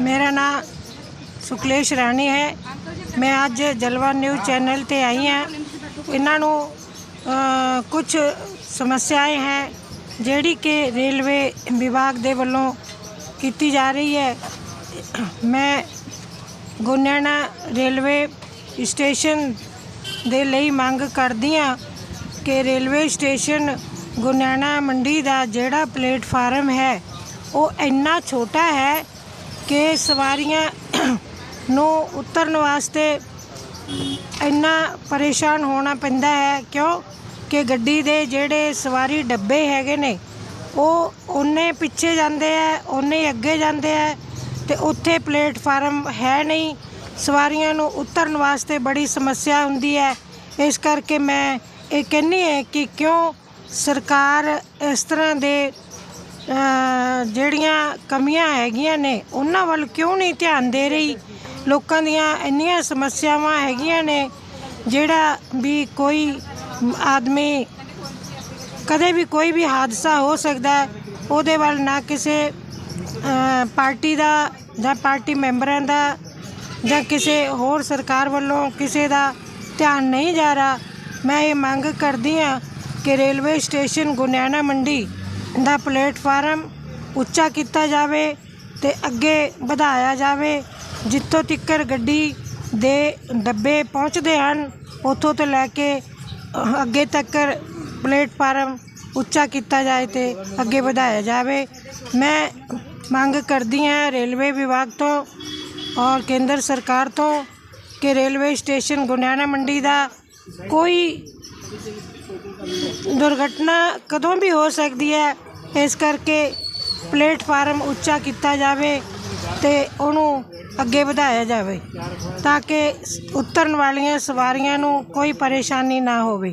ਮੇਰਾ ਨਾਮ ਸੁਕਲੇਸ਼ ਰਾਣੀ ਹੈ। ਮੈਂ ਅੱਜ ਜਲਵਾ ਨਿਊਜ਼ ਚੈਨਲ ਤੇ ਆਈ ਹਾਂ। ਇਹਨਾਂ ਨੂੰ ਕੁਝ ਸਮੱਸਿਆएं ਹੈ ਜਿਹੜੀ ਕਿ ਰੇਲਵੇ ਵਿਭਾਗ ਦੇ ਵੱਲੋਂ ਕੀਤੀ ਜਾ ਰਹੀ ਹੈ। ਮੈਂ ਗੋਨਿਆਣਾ ਰੇਲਵੇ ਸਟੇਸ਼ਨ ਦੇ ਲਈ ਮੰਗ ਕਰਦੀ ਹਾਂ ਕਿ ਰੇਲਵੇ ਸਟੇਸ਼ਨ ਗੁਨਿਆਣਾ ਮੰਡੀ ਦਾ ਜਿਹੜਾ ਪਲੇਟਫਾਰਮ ਹੈ ਉਹ ਇੰਨਾ ਛੋਟਾ ਹੈ ਕਿ ਸਵਾਰੀਆਂ ਨੂੰ ਉਤਰਨ ਵਾਸਤੇ ਇੰਨਾ ਪਰੇਸ਼ਾਨ ਹੋਣਾ ਪੈਂਦਾ ਹੈ, ਕਿਉਂ? ਕਿ ਗੱਡੀ ਦੇ ਜਿਹੜੇ ਸਵਾਰੀ ਡੱਬੇ ਹੈਗੇ ਨੇ, ਉਹ ਉਹਨੇ ਪਿੱਛੇ ਜਾਂਦੇ ਆ, ਉਹਨੇ ਅੱਗੇ ਜਾਂਦੇ ਆ ਤੇ ਉੱਥੇ ਪਲੇਟਫਾਰਮ ਹੈ ਨਹੀਂ। ਸਵਾਰੀਆਂ ਨੂੰ ਉਤਰਨ ਵਾਸਤੇ ਬੜੀ ਸਮੱਸਿਆ ਹੁੰਦੀ ਹੈ। ਇਸ ਕਰਕੇ ਮੈਂ ਇਹ ਕਹਿੰਨੀ ਹੈ ਕਿ ਕਿਉਂ ਸਰਕਾਰ ਇਸ ਤਰ੍ਹਾਂ ਦੇ ਜਿਹੜੀਆਂ ਕਮੀਆਂ ਹੈਗੀਆਂ ਨੇ, ਉਹਨਾਂ ਵੱਲ ਕਿਉਂ ਨਹੀਂ ਧਿਆਨ ਦੇ ਰਹੀ? ਲੋਕਾਂ ਦੀਆਂ ਇੰਨੀਆਂ ਸਮੱਸਿਆਵਾਂ ਹੈਗੀਆਂ ਨੇ, ਜਿਹੜਾ ਵੀ ਕੋਈ ਆਦਮੀ, ਕਦੇ ਵੀ ਕੋਈ ਵੀ ਹਾਦਸਾ ਹੋ ਸਕਦਾ ਹੈ, ਉਹਦੇ ਵੱਲ ਨਾ ਕਿਸੇ ਪਾਰਟੀ ਦਾ ਜਾਂ ਪਾਰਟੀ ਮੈਂਬਰਾਂ ਦਾ ਜਾਂ ਕਿਸੇ ਹੋਰ ਸਰਕਾਰ ਵੱਲੋਂ ਕਿਸੇ ਦਾ ਧਿਆਨ ਨਹੀਂ ਜਾ ਰਿਹਾ। ਮੈਂ ਇਹ ਮੰਗ ਕਰਦੀ ਹਾਂ ਕਿ ਰੇਲਵੇ ਸਟੇਸ਼ਨ ਗੁਨਿਆਣਾ ਮੰਡੀ ਦਾ ਪਲੇਟਫਾਰਮ ਉੱਚਾ ਕੀਤਾ ਜਾਵੇ ਤੇ ਅੱਗੇ ਵਧਾਇਆ ਜਾਵੇ। ਜਿੱਥੋਂ ਤੱਕਰ ਗੱਡੀ ਦੇ ਡੱਬੇ ਪਹੁੰਚਦੇ ਹਨ, ਉੱਥੋਂ ਤੋਂ ਲੈ ਕੇ ਅੱਗੇ ਤੱਕ ਪਲੇਟਫਾਰਮ ਉੱਚਾ ਕੀਤਾ ਜਾਏ ਤੇ ਅੱਗੇ ਵਧਾਇਆ ਜਾਵੇ। ਮੈਂ ਮੰਗ ਕਰਦੀ ਹਾਂ ਰੇਲਵੇ ਵਿਭਾਗ ਤੋਂ ਔਰ ਕੇਂਦਰ ਸਰਕਾਰ ਤੋਂ ਕਿ ਰੇਲਵੇ ਸਟੇਸ਼ਨ ਗੁਨਿਆਣਾ ਮੰਡੀ ਦਾ ਕੋਈ ਦੁਰਘਟਨਾ ਕਦੋਂ ਵੀ ਹੋ ਸਕਦੀ ਹੈ ਇਸ ਕਰਕੇ ਪਲੇਟਫਾਰਮ ਉੱਚਾ ਕੀਤਾ ਜਾਵੇ ਤੇ ਉਹਨੂੰ ਅੱਗੇ ਵਧਾਇਆ ਜਾਵੇ, ਤਾਂ ਕਿ ਉਤਰਨ ਵਾਲੀਆਂ ਸਵਾਰੀਆਂ ਨੂੰ ਕੋਈ ਪਰੇਸ਼ਾਨੀ ਨਾ ਹੋਵੇ।